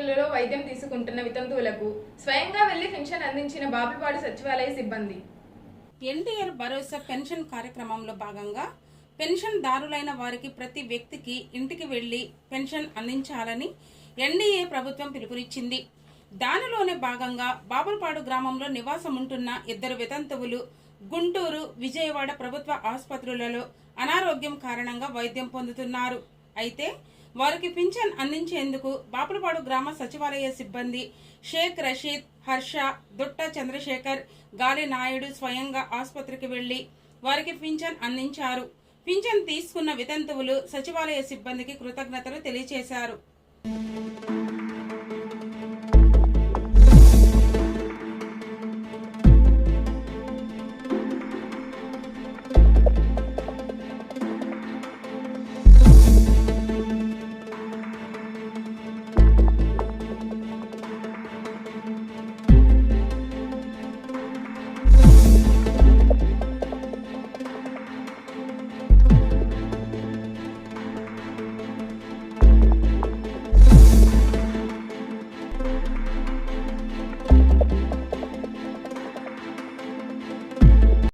ఆసుపత్రులలో వైద్యం తీసుకుంటున్న వితంతువులకు స్వయంగా వెళ్ళి పెన్షన్ అందించిన బాబుపాడు సచివాలయ సిబ్బంది. ఎన్టీఆర్ భరోసా పెన్షన్ కార్యక్రమంలో భాగంగా పెన్షన్ దారులైన వారికి ప్రతి వ్యక్తికి ఇంటికి వెళ్ళి పెన్షన్ అందించాలని ఎన్డీఏ ప్రభుత్వం పిలుపునిచ్చింది. దానిలోనే భాగంగా బాబులపాడు గ్రామంలో నివాసం ఉంటున్న ఇద్దరు వితంతువులు గుంటూరు విజయవాడ ప్రభుత్వ ఆసుపత్రులలో అనారోగ్యం కారణంగా వైద్యం పొందుతున్నారు. అయితే వారికి పింఛన్ అందించేందుకు బాపులపాడు గ్రామ సచివాలయ సిబ్బంది షేక్ రషీద్ హర్ష దుట్ట చంద్రశేఖర్ గాలి నాయుడు స్వయంగా ఆసుపత్రికి వెళ్ళి వారికి పింఛన్ అందించారు. పింఛన్ తీసుకున్న వితంతువులు సచివాలయ సిబ్బందికి కృతజ్ఞతలు తెలియజేశారు